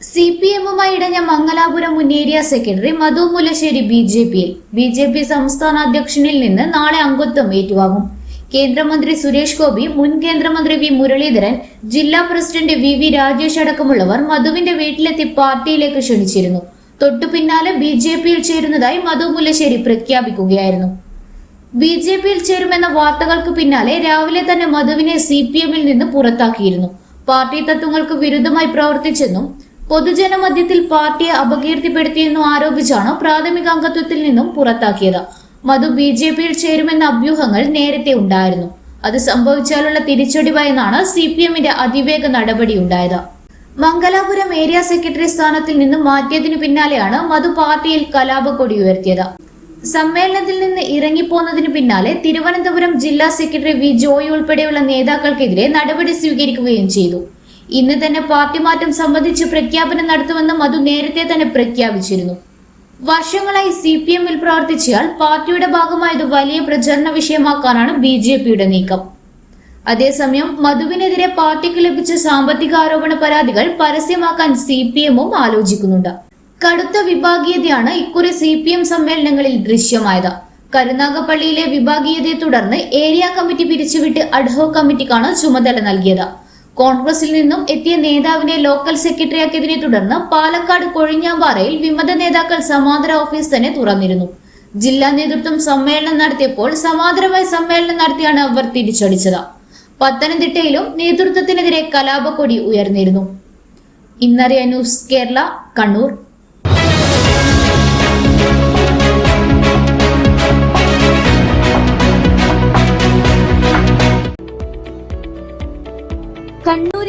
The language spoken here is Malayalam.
സി പി എമ്മുമായി ഇടഞ്ഞ മംഗലാപുരം മുൻ area secretary Madhu Mullassery B J പിയിൽ. ബി ജെ പി സംസ്ഥാന അധ്യക്ഷനിൽ നിന്ന് നാളെ അംഗത്വം ഏറ്റുവാങ്ങും. കേന്ദ്രമന്ത്രി സുരേഷ് ഗോപി മുൻ കേന്ദ്രമന്ത്രി വി മുരളീധരൻ ജില്ലാ പ്രസിഡന്റ് വി വി രാജേഷ് അടക്കമുള്ളവർ മധുവിന്റെ വീട്ടിലെത്തി പാർട്ടിയിലേക്ക് ക്ഷണിച്ചിരുന്നു. തൊട്ടു പിന്നാലെ ബി ജെ പിയിൽ ചേരുന്നതായി മധു മുല്ലശ്ശേരി പ്രഖ്യാപിക്കുകയായിരുന്നു. ബി ജെ പിയിൽ ചേരുമെന്ന വാർത്തകൾക്ക് പിന്നാലെ രാവിലെ തന്നെ മധുവിനെ സി പി എമ്മിൽ നിന്ന് പുറത്താക്കിയിരുന്നു. പാർട്ടി തത്വങ്ങൾക്ക് വിരുദ്ധമായി പ്രവർത്തിച്ചെന്നും പൊതുജന മധ്യത്തിൽ പാർട്ടിയെ അപകീർത്തിപ്പെടുത്തിയെന്നും ആരോപിച്ചാണ് പ്രാഥമിക അംഗത്വത്തിൽ നിന്നും പുറത്താക്കിയത്. മധു ബി ജെ പിയിൽ ചേരുമെന്ന അഭ്യൂഹങ്ങൾ നേരത്തെ ഉണ്ടായിരുന്നു. അത് സംഭവിച്ചാലുള്ള തിരിച്ചടി ഭയന്നാണ് സി പി എമ്മിന്റെ അതിവേഗ നടപടിയുണ്ടായത് മംഗലാപുരം ഏരിയ സെക്രട്ടറി സ്ഥാനത്തിൽ നിന്നും മാറ്റിയതിനു പിന്നാലെയാണ് മധു പാർട്ടിയിൽ കലാപക്കൊടി ഉയർത്തിയത്. സമ്മേളനത്തിൽ നിന്ന് ഇറങ്ങിപ്പോന്നതിന് പിന്നാലെ തിരുവനന്തപുരം ജില്ലാ സെക്രട്ടറി വി ജോയ് ഉൾപ്പെടെയുള്ള നേതാക്കൾക്കെതിരെ നടപടി സ്വീകരിക്കുകയും ചെയ്തു. ഇന്ന് തന്നെ പാർട്ടി മാറ്റം സംബന്ധിച്ച് പ്രഖ്യാപനം നടത്തുമെന്നും അത് നേരത്തെ തന്നെ പ്രഖ്യാപിച്ചിരുന്നു. വർഷങ്ങളായി സി പി എമ്മിൽ പ്രവർത്തിച്ചയാൾ പാർട്ടിയുടെ ഭാഗമായത് വലിയ പ്രചരണ വിഷയമാക്കാനാണ് ബി ജെ പിയുടെ നീക്കം. അതേസമയം മധുവിനെതിരെ പാർട്ടിക്ക് ലഭിച്ച സാമ്പത്തിക ആരോപണ പരാതികൾ പരസ്യമാക്കാൻ സി പി എമ്മും ആലോചിക്കുന്നുണ്ട്. കടുത്ത വിഭാഗീയതയാണ് ഇക്കുറി സി പി എം സമ്മേളനങ്ങളിൽ ദൃശ്യമായത്. കരുനാഗപ്പള്ളിയിലെ വിഭാഗീയതയെ തുടർന്ന് ഏരിയ കമ്മിറ്റി പിരിച്ചുവിട്ട് അഡ്ഹോ കമ്മിറ്റിക്കാണ് ചുമതല നൽകിയത്. കോൺഗ്രസിൽ നിന്നും എത്തിയ നേതാവിനെ ലോക്കൽ സെക്രട്ടറിയാക്കിയതിനെ തുടർന്ന് പാലക്കാട് കൊഴിഞ്ഞാമ്പാറയിൽ വിമത നേതാക്കൾ സമാന്തര ഓഫീസ് തന്നെ തുറന്നിരുന്നു. ജില്ലാ നേതൃത്വം സമ്മേളനം നടത്തിയപ്പോൾ സമാന്തരമായി സമ്മേളനം നടത്തിയാണ് അവർ തിരിച്ചടിച്ചത്. പത്തനംതിട്ടയിലും നേതൃത്വത്തിനെതിരെ കലാപക്കൊടി ഉയർന്നിരുന്നു. ഇന്നറിയ ന്യൂസ് കേരള കണ്ണൂർ.